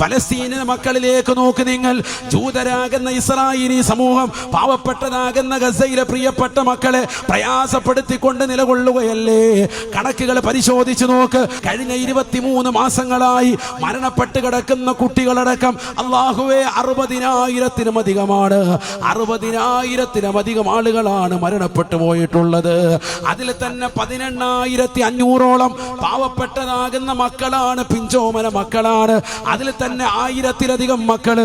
പലസ്തീന മക്കളിലേക്ക് നോക്ക് നിങ്ങൾ. ജൂതരാകുന്ന ഇസ്രായേലി സമൂഹം പാവപ്പെട്ടതാകുന്ന ഗസയിലെ പ്രിയപ്പെട്ട മക്കളെ പ്രയാസപ്പെടുത്തിക്കൊണ്ട് നിലകൊള്ളുകയല്ലേ? കണക്കുകൾ പരിശോധിച്ചു നോക്ക്. കഴിഞ്ഞ ഇരുപത്തിമൂന്ന് മാസങ്ങളായി മരണപ്പെട്ട് കിടക്കുന്ന കുട്ടികളടക്കം അള്ളാഹുവെ അറുപതിനായിരത്തിനും അധികമാണ്. അറുപതിനായിരത്തിനും അധികം ആളുകളാണ് മരണപ്പെട്ടു പോയിട്ടുള്ളത്. അതിൽ തന്നെ പതിനെണ്ണായിരത്തി അഞ്ഞൂറോളം പാവപ്പെട്ടതാകുന്ന മക്കളാണ് പിഞ്ചോമന മക്കളാണ്. അതിൽ തന്നെ ആയിരത്തിലധികം മക്കൾ.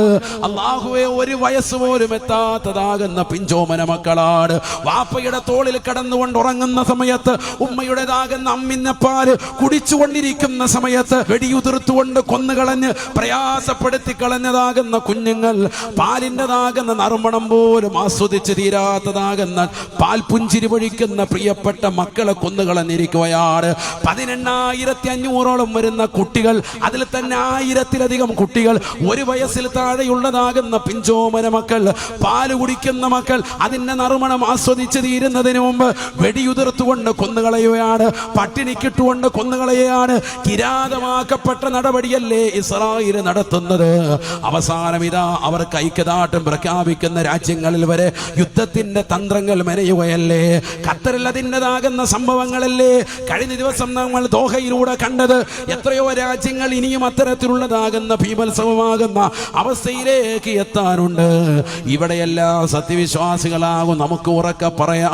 അള്ളാഹുവെ ഒരു വയസ്സ് പോലും എത്താത്തതാകുന്ന പിഞ്ചോമന മക്കളാണ്. വാപ്പയുടെ തോളിൽ കടന്നുകൊണ്ട് ഉറങ്ങുന്ന സമയത്ത് ഉമ്മയുടേതാകുന്ന അമ്മിന്നപ്പാൽ കുടിച്ചുകൊണ്ടിരിക്കുന്ന സമയത്ത് വെടിയുതിർത്തുകൊണ്ട് കൊന്നുകളഞ്ഞ് പ്രയാസപ്പെടുത്തി കളഞ്ഞതാകുന്ന കുഞ്ഞുങ്ങൾ പാലിന്റെതാകുന്ന നറുമണം പോലും ആസ്വദിച്ച് തീരാത്തതാകുന്ന പാൽ പുഞ്ചിരി പൊഴിക്കുന്ന പ്രിയപ്പെട്ട മക്കളെ കൊന്നുകളഞ്ഞിരിക്കുകയാണ്. പതിനെണ്ണായിരത്തി അഞ്ഞൂറോളം വരുന്ന കുട്ടികൾ അതിൽ തന്നെ ആയിരത്തിലധികം കുട്ടികൾ ഒരു വയസ്സിൽ താഴെയുള്ളതാകുന്ന പിഞ്ചോമന മക്കൾ പാൽ കുടിക്കുന്ന മക്കൾ അതിന്റെ നറുമണം ആസ്വദിച്ച് തീരുന്നതിന് മുമ്പ് വെടിയുതിർത്തുകൊണ്ട് കൊന്നുകളയുകയാണ് പട്ടിണിക്കിട്ടുകൊണ്ട് കൊന്നുകളയുകയാണ്. കിരാതമാക്കപ്പെട്ട നടപടിയല്ലേ ഇസ്രായേൽ നടത്തുന്നത്? അവസാനം ഇതാ അവർ കൈക്കതാട്ടം പ്രഖ്യാപിക്കുന്ന രാജ്യങ്ങളിൽ വരെ യുദ്ധത്തിന്റെ തന്ത്രങ്ങൾ മെനയുകയല്ലേ? ഖത്തറിൽ അതിന്റെതാകുന്ന സംഭവങ്ങളല്ലേ? കഴിഞ്ഞ ദിവസം നമ്മൾ ദോഹയിലൂടെ കണ്ടത് എത്രയോ രാജ്യങ്ങൾ ഇനിയും അത്തരത്തിലുള്ളതാകുന്ന ഭീമത്സവമാകുന്ന അവസ്ഥയിലേക്ക് എത്താനുണ്ട്. ഇവിടെയെല്ലാം സത്യവിശ്വാസികളാകും നമുക്ക് ഉറക്കെ പറയാ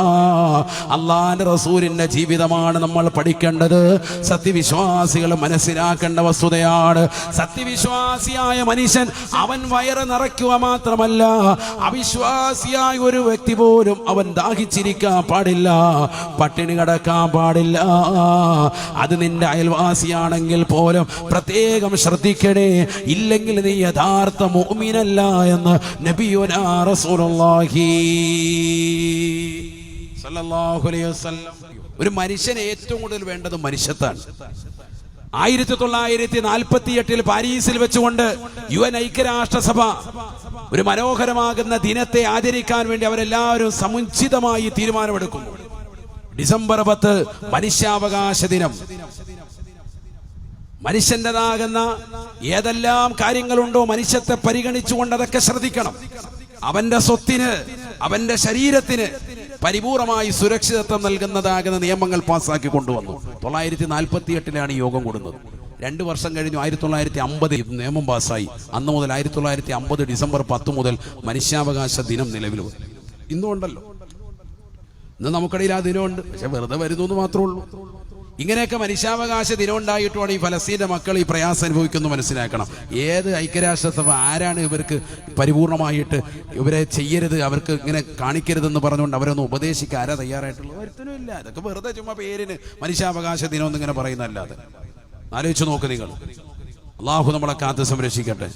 അള്ളാന്റെ റസൂലിന്റെ ജീവിതമാണ് നമ്മൾ പഠിക്കേണ്ടത്. സത്യവിശ്വാസികൾ മനസ്സിലാക്കേണ്ട വസ്തുതയാണ്. സത്യവിശ്വാസിയായ മനുഷ്യൻ അവൻ വയറ് നിറയ്ക്കുക മാത്രമല്ല അവിശ്വാസിയായ ഒരു വ്യക്തി പോലും അവൻ ദാഹിച്ചിരിക്കാൻ പാടില്ല പട്ടിണി കിടക്കാൻ പാടില്ല. അത് നിന്റെ അയൽവാസിയാണെങ്കിൽ പോലും പ്രത്യേകം ശ്രദ്ധിക്കണേ ഇല്ലെങ്കിൽ നീ യഥാർത്ഥ മോമിനല്ല എന്ന് നബിയുനാ റസൂലുള്ളാഹി അലൈഹി വസല്ലം ഒരു മനുഷ്യന് ഏറ്റവും കൂടുതൽ വേണ്ടത് മനുഷ്യത്താണ്. ആയിരത്തി തൊള്ളായിരത്തി നാൽപ്പത്തി എട്ടിൽ പാരീസിൽ വെച്ചുകൊണ്ട് യു എൻ ഐക്യരാഷ്ട്രസഭ ഒരു മനോഹരമാകുന്ന ദിനത്തെ ആചരിക്കാൻ വേണ്ടി അവരെല്ലാവരും സമുചിതമായി തീരുമാനമെടുക്കുന്നു. ഡിസംബർ പത്ത് മനുഷ്യാവകാശ ദിനം. മനുഷ്യന്റെതാകുന്ന ഏതെല്ലാം കാര്യങ്ങളുണ്ടോ മനുഷ്യത്തെ പരിഗണിച്ചുകൊണ്ട് അതൊക്കെ ശ്രദ്ധിക്കണം. അവന്റെ സ്വത്തിന് അവന്റെ ശരീരത്തിന് പരിപൂർണമായി സുരക്ഷിതത്വം നൽകുന്നതാകുന്ന നിയമങ്ങൾ പാസ്സാക്കി കൊണ്ടുവന്നു. തൊള്ളായിരത്തി നാൽപ്പത്തി എട്ടിലാണ് യോഗം കൂടുന്നത്. രണ്ട് വർഷം കഴിഞ്ഞു ആയിരത്തി തൊള്ളായിരത്തി അമ്പത് നിയമം പാസ്സായി. അന്ന് മുതൽ ആയിരത്തി തൊള്ളായിരത്തി അമ്പത് ഡിസംബർ പത്ത് മുതൽ മനുഷ്യാവകാശ ദിനം നിലവിൽ വന്നു. ഇന്നും ഉണ്ടല്ലോ ഇന്ന് നമുക്കിടയിൽ ആ ദിനമുണ്ട്. പക്ഷെ വെറുതെ വരുന്നു എന്ന് മാത്രമേ ഉള്ളൂ. ഇങ്ങനെയൊക്കെ മനുഷ്യാവകാശ ദിനം ഉണ്ടായിട്ടുമാണ് ഈ ഫലസ്തീന്റെ മക്കൾ ഈ പ്രയാസം അനുഭവിക്കുന്നു മനസ്സിലാക്കണം. ഏത് ഐക്യരാഷ്ട്രസഭ ആരാണ് ഇവർക്ക് പരിപൂർണമായിട്ട് ഇവരെ ചെയ്യരുത് അവർക്ക് ഇങ്ങനെ കാണിക്കരുതെന്ന് പറഞ്ഞുകൊണ്ട് അവരൊന്ന് ഉപദേശിക്കുക ആരാ തയ്യാറായിട്ടുള്ളത്? ഇല്ല. ഇതൊക്കെ വെറുതെ ചുമ്മാ പേരിന് മനുഷ്യാവകാശ ദിനം എന്നിങ്ങനെ പറയുന്നതല്ലാതെ. ആലോചിച്ച് നോക്ക് നിങ്ങൾ. അള്ളാഹു നമ്മളെ കാത്ത് സംരക്ഷിക്കട്ടെ.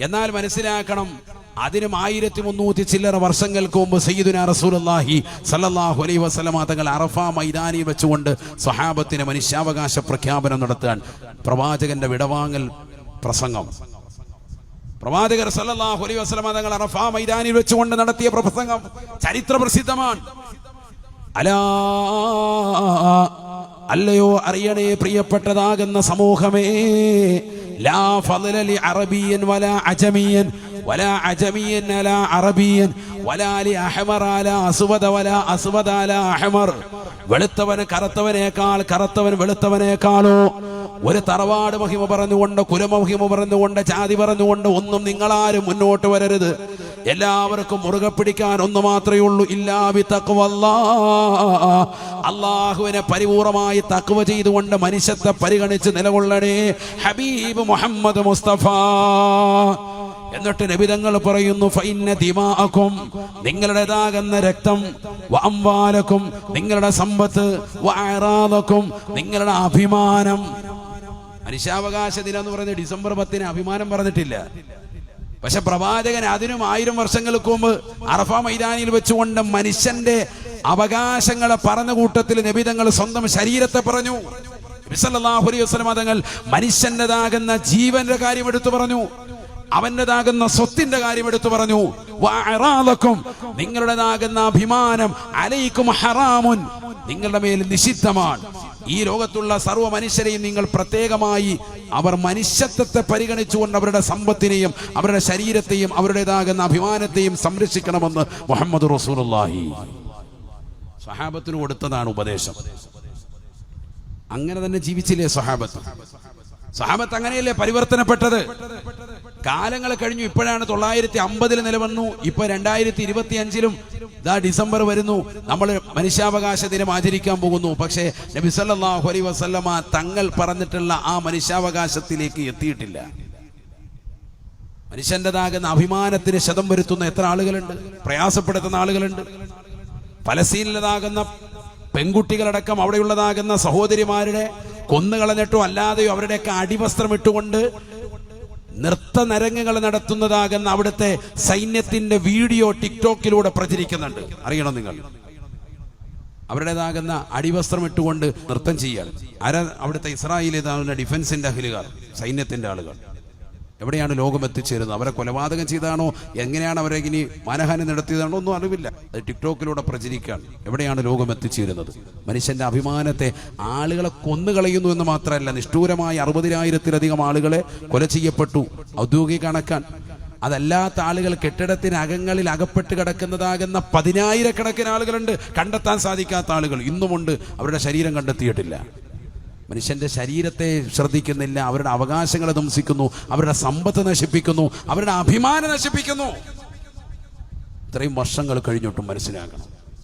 എന്നാൽ മനസ്സിലാക്കണം അതിനും ആയിരത്തി മുന്നൂറ്റി ചില്ലറ വർഷങ്ങൾക്ക് മുമ്പ് സയ്യിദുന റസൂലല്ലാഹി സലല്ലാഹു അലൈഹി വസല്ലമ തങ്ങൾ അറഫ മൈതാനി വെച്ചുകൊണ്ട് സ്വഹാബത്തിന് മനുഷ്യാവകാശ പ്രഖ്യാപനം നടത്താൻ പ്രവാചകന്റെ വിടവാങ്ങൽ പ്രസംഗം. പ്രവാചകർ സല്ലല്ലാഹു അലൈഹി വസല്ലമ തങ്ങൾ അറഫ മൈതാനി വെച്ചുകൊണ്ട് നടത്തിയ പ്രസംഗം ചരിത്ര പ്രസിദ്ധമാണ്. അലാ അല്ലയോ അറിയണേ പ്രിയപ്പെട്ടതാകുന്ന സമൂഹമേ ലാ ഫലി അറബിയൻ വല അജമിയൻ ولا عجمي على عربي ولا لأحمر على أسود ولا أسود على أحمر വെളുത്തവന് കറുത്തവനേക്കാൾ കറുത്തവൻ വെളുത്തവനേക്കാളോ ഒരു തറവാട് മഹിമ പറഞ്ഞുകൊണ്ട് കുലമഹിമ പറഞ്ഞുകൊണ്ട് ജാതി പറഞ്ഞുകൊണ്ട് ഒന്നും നിങ്ങളാരും മുന്നോട്ട് വരരുത് എല്ലാവർക്കും മുറുകെ പിടിക്കാൻ ഒന്ന് മാത്രമേ ഉള്ളൂ ഇല്ലാവി തക്വല്ലാ അള്ളാഹുവിനെ പരിപൂർണമായി തക്വ ചെയ്തുകൊണ്ട് മനുഷ്യത്തെ പരിഗണിച്ച് നിലകൊള്ളണേ ഹബീബ് മുഹമ്മദ് മുസ്തഫ എന്നിട്ട് നബിതങ്ങൾ പറയുന്നു ഫൈന ദിമാഅക്കും നിങ്ങളുടേതാകുന്ന രക്തം വഅംവാലക്കും നിങ്ങളുടെ സമ്പത്ത് വയറാതക്കും നിങ്ങളുടെ അഭിമാനം. മനുഷ്യാവകാശ ദിനം എന്ന് പറയുന്നത് ഡിസംബർ പത്തിന് അഭിമാനം പറഞ്ഞിട്ടില്ല. പക്ഷെ പ്രവാചകൻ അതിനും ആയിരം വർഷങ്ങൾക്ക് മുമ്പ് അറഫ മൈതാനിയിൽ വെച്ചുകൊണ്ട് മനുഷ്യന്റെ അവകാശങ്ങളെ പറഞ്ഞ കൂട്ടത്തിൽ നബിതങ്ങൾ സ്വന്തം ശരീരത്തെ പറഞ്ഞു. അലൈഹി വസല്ലം തങ്ങൾ ജീവന്റെ കാര്യം എടുത്തു പറഞ്ഞു. അവന്റെതാകുന്ന സ്വത്തിന്റെ കാര്യം എടുത്തു പറഞ്ഞു. നിങ്ങളുടേതാകുന്ന അഭിമാനം അലയിക്കും ഹറാമുൻ. നിങ്ങളുടെ മേൽ നിഷിദ്ധമാണ്. ഈ ലോകത്തുള്ള സർവ മനുഷ്യരെയും നിങ്ങൾ പ്രത്യേകമായി അവർ മനുഷ്യത്വത്തെ പരിഗണിച്ചുകൊണ്ട് അവരുടെ സമ്പത്തിനെയും അവരുടെ ശരീരത്തെയും അവരുടേതാകുന്ന അഭിമാനത്തെയും സംരക്ഷിക്കണമെന്ന് മുഹമ്മദ് റസൂലുള്ളാഹി. സഹാബത്തിന് കൊടുത്തതാണ് ഉപദേശം. അങ്ങനെ തന്നെ ജീവിച്ചില്ലേ സഹാബത്ത് സഹാബത്ത് അങ്ങനെയല്ലേ പരിവർത്തനപ്പെട്ടത്? കാലങ്ങൾ കഴിഞ്ഞു. ഇപ്പോഴാണ് തൊള്ളായിരത്തി അമ്പതിൽ നിലവന്നു. ഇപ്പൊ രണ്ടായിരത്തി ഇരുപത്തി അഞ്ചിലും ഇതാ ഡിസംബർ വരുന്നു. നമ്മൾ മനുഷ്യാവകാശ ദിനം ആചരിക്കാൻ പോകുന്നു. പക്ഷേ നബി സല്ലല്ലാഹു അലൈഹി വസല്ലമ തങ്ങൾ പറഞ്ഞിട്ടുള്ള ആ മനുഷ്യാവകാശത്തിലേക്ക് എത്തിയിട്ടില്ല. മനുഷ്യന്റെതാകുന്ന അഭിമാനത്തിന് ശതം വരുത്തുന്ന എത്ര ആളുകളുണ്ട്? പ്രയാസപ്പെടുത്തുന്ന ആളുകളുണ്ട്. ഫലസ്തീനിലതാകുന്ന പെൺകുട്ടികളടക്കം അവിടെയുള്ളതാകുന്ന സഹോദരിമാരുടെ കൊന്നുകളഞ്ഞിട്ടോ അല്ലാതെയോ അവരുടെയൊക്കെ അടിവസ്ത്രം ഇട്ടുകൊണ്ട് നൃത്ത നരങ്ങുകൾ നടത്തുന്നതാകുന്ന അവിടുത്തെ സൈന്യത്തിന്റെ വീഡിയോ ടിക്ടോക്കിലൂടെ പ്രചരിക്കുന്നുണ്ട്. അറിയണം നിങ്ങൾ? അവരുടേതാകുന്ന അടിവസ്ത്രം ഇട്ടുകൊണ്ട് നൃത്തം ചെയ്യുകയാണ്. ആരാ അവിടുത്തെ ഇസ്രായേലിതാകുന്ന ഡിഫൻസിന്റെ അഖിലുകാർ സൈന്യത്തിന്റെ ആളുകൾ. എവിടെയാണ് ലോകം എത്തിച്ചേരുന്നത്? അവരെ കൊലപാതകം ചെയ്താണോ? എങ്ങനെയാണ് അവരെ ഇനി മാനഹാനി നടത്തിയതാണോ? ഒന്നും അറിവില്ല. അത് ടിക്ടോക്കിലൂടെ പ്രചരിക്കുകയാണ്. എവിടെയാണ് ലോകം എത്തിച്ചേരുന്നത്? മനുഷ്യന്റെ അഭിമാനത്തെ ആളുകളെ കൊന്നുകളയുന്നു എന്ന് മാത്രമല്ല നിഷ്ഠൂരമായ അറുപതിനായിരത്തിലധികം ആളുകളെ കൊല ചെയ്യപ്പെട്ടു ഔദ്യോഗിക കണക്കാൻ. അതല്ലാത്ത ആളുകൾ കെട്ടിടത്തിനകങ്ങളിൽ അകപ്പെട്ട് കിടക്കുന്നതാകുന്ന പതിനായിരക്കണക്കിന് ആളുകളുണ്ട്. കണ്ടെത്താൻ സാധിക്കാത്ത ആളുകൾ ഇന്നുമുണ്ട്. അവരുടെ ശരീരം കണ്ടെത്തിയിട്ടില്ല. മനുഷ്യന്റെ ശരീരത്തെ ശ്രദ്ധിക്കുന്നില്ല അവരുടെ അവകാശങ്ങളെ ധംസിക്കുന്നു അവരുടെ സമ്പത്ത് നശിപ്പിക്കുന്നു അവരുടെ അഭിമാനം നശിപ്പിക്കുന്നു. ഇത്രയും വർഷങ്ങൾ കഴിഞ്ഞിട്ടും മനസ്സിലാക്കണം